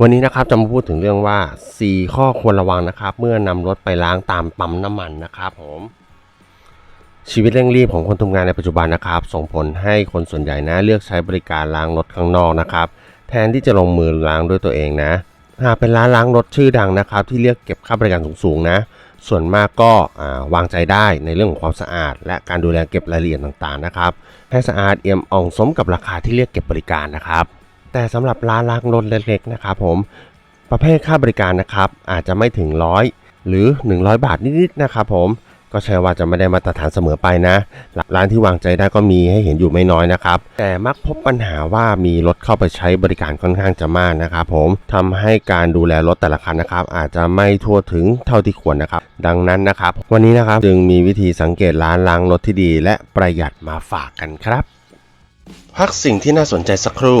วันนี้นะครับจะมาพูดถึงเรื่องว่า 4 ข้อควรระวังนะครับ เมื่อนำรถไปล้างตามปั๊มน้ำมันนะครับผมชีวิตเร่งรีบของคนทำงานในปัจจุบันนะครับ ส่งผลให้คนส่วนใหญ่นะเลือกใช้บริการล้างรถข้างนอกนะครับ แทนที่จะลงมือล้างด้วยตัวเองนะหากเป็นร้านล้างรถชื่อดังนะครับ ที่เรียกเก็บค่าบริการสูงๆนะ ส่วนมากก็วางใจได้ในเรื่องของความสะอาด และการดูแลเก็บรายละเอียดต่างๆนะครับให้สะอาดเอี่ยมอ่องสมกับราคาที่เรียกเก็บบริการนะครับ แต่สำหรับร้านล้างรถเล็กๆนะครับผมประเภทค่าบริการนะครับอาจจะไม่ถึงร้อยหรือ 100 บาทนิดๆนะครับผมก็ใช่ว่าจะไม่ได้มาตรฐานเสมอไปนะ ร้านที่วางใจได้ก็มีให้เห็นอยู่ไม่น้อยนะครับ แต่มักพบปัญหาว่ามีรถเข้าไปใช้บริการค่อนข้างจะมากนะครับผมทำให้การดูแลรถแต่ละคันนะครับ อาจจะไม่ทั่วถึงเท่าที่ควรนะครับ ดังนั้นนะครับ วันนี้นะครับจึงมีวิธีสังเกตร้านล้างรถที่ดี และประหยัดมาฝากกันครับ พักสิ่งที่น่าสนใจสักครู่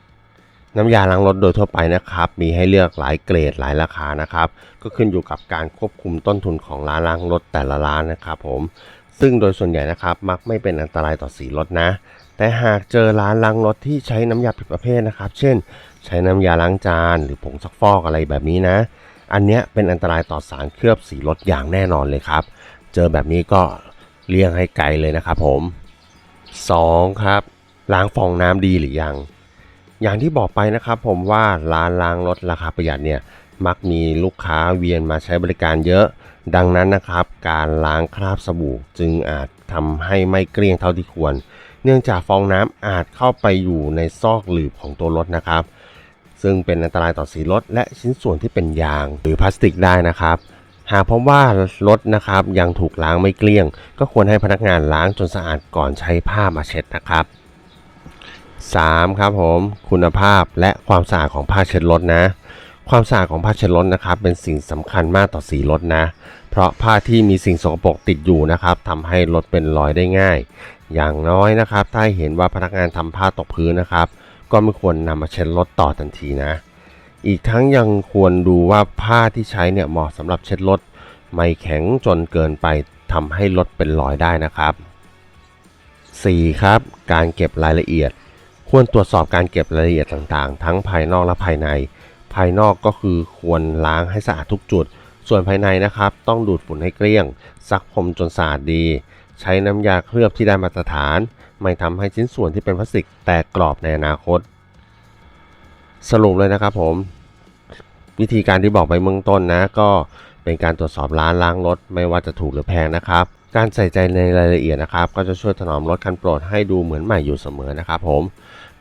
น้ำยาล้างรถโดยทั่วไปนะครับ มีให้เลือกหลายเกรดหลายราคานะครับ ก็ขึ้นอยู่กับการควบคุมต้นทุนของร้านล้างรถแต่ละร้านนะครับผมซึ่งโดยส่วนใหญ่นะครับมักไม่เป็นอันตรายต่อสีรถนะ แต่หากเจอร้านล้างรถที่ใช้น้ำยาผิดประเภทนะครับ เช่น ใช้น้ำยาล้างจานหรือผงซักฟอกอะไรแบบนี้นะ อันเนี้ยเป็นอันตรายต่อสารเคลือบสีรถอย่างแน่นอนเลยครับ เจอแบบนี้ก็เลี่ยงให้ไกลเลยนะครับผม 2. ครับล้างฟองน้ำดีหรือยัง อย่างที่บอกไปนะครับผมว่าร้านล้างรถราคาประหยัดเนี่ยมักมีลูกค้าเวียนมาใช้บริการเยอะ ดังนั้นนะครับ การล้างคราบสบู่จึงอาจทำให้ไม่เกลี้ยงเท่าที่ควร เนื่องจากฟองน้ำอาจเข้าไปอยู่ในซอกหลืบของตัวรถนะครับ ซึ่งเป็นอันตรายต่อสีรถและชิ้นส่วนที่เป็นยางหรือพลาสติกได้นะครับ หากพบว่ารถนะครับยังถูกล้างไม่เกลี้ยง ก็ควรให้พนักงานล้างจนสะอาดก่อนใช้ผ้ามาเช็ดนะครับ 3. ครับผมคุณภาพและความสะอาดของผ้าเช็ดรถนะ ความสะอาดของผ้าเช็ดรถนะครับเป็นสิ่งสำคัญมากต่อสีรถนะ เพราะผ้าที่มีสิ่งสกปรกติดอยู่นะครับทำให้รถเป็นรอยได้ง่าย อย่างน้อยนะครับ ถ้าเห็นว่าพนักงานทำผ้าตกพื้นนะครับ ก็ไม่ควรนำมาเช็ดรถต่อทันทีนะ อีกทั้งยังควรดูว่าผ้าที่ใช้เนี่ยเหมาะสำหรับเช็ดรถไม่แข็งจนเกินไปทำให้รถเป็นรอยได้นะครับ 4. ครับ การเก็บรายละเอียด ควรตรวจสอบการเก็บรายละเอียดต่างๆ ทั้งภายนอกและภายใน ภายนอกก็คือควรล้างให้สะอาดทุกจุด ส่วนภายในนะครับ ต้องดูดฝุ่นให้เกลี้ยง ซักพรมจนสะอาดดี ใช้น้ำยาเคลือบที่ได้มาตรฐาน ไม่ทำให้ชิ้นส่วนที่เป็นพลาสติกแตกกรอบในอนาคต สรุปเลยนะครับผม วิธีการที่บอกไปเบื้องต้นนะ ก็เป็นการตรวจสอบร้านล้างรถ ไม่ว่าจะถูกหรือแพงนะครับการใส่ใจในรายละเอียดนะครับ ก็จะช่วยถนอมรถคันโปรดให้ดูเหมือนใหม่อยู่เสมอนะครับผม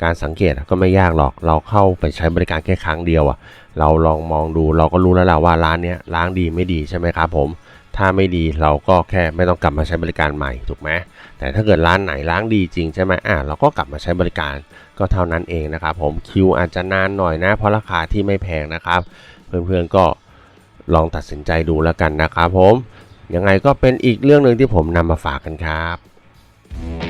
การสังเกตก็ไม่ยากหรอก เราเข้าไปใช้บริการแค่ครั้งเดียวอะเราลองมองดูเราก็รู้แล้วแหละว่าร้านเนี้ยล้างดีไม่ดีใช่ไหมครับผม ถ้าไม่ดีเราก็แค่ไม่ต้องกลับมาใช้บริการใหม่ถูกไหมแต่ถ้าเกิดร้านไหนล้างดีจริงใช่ไหมอะเราก็กลับมาใช้บริการก็เท่านั้นเองนะครับผมคิวอาจจะนานหน่อยนะ เพราะราคาที่ไม่แพงนะครับ เพื่อนๆก็ลองตัดสินใจดูแล้วกันนะครับผมยังไงก็เป็นอีกเรื่องหนึ่งที่ผมนำมาฝากกันครับ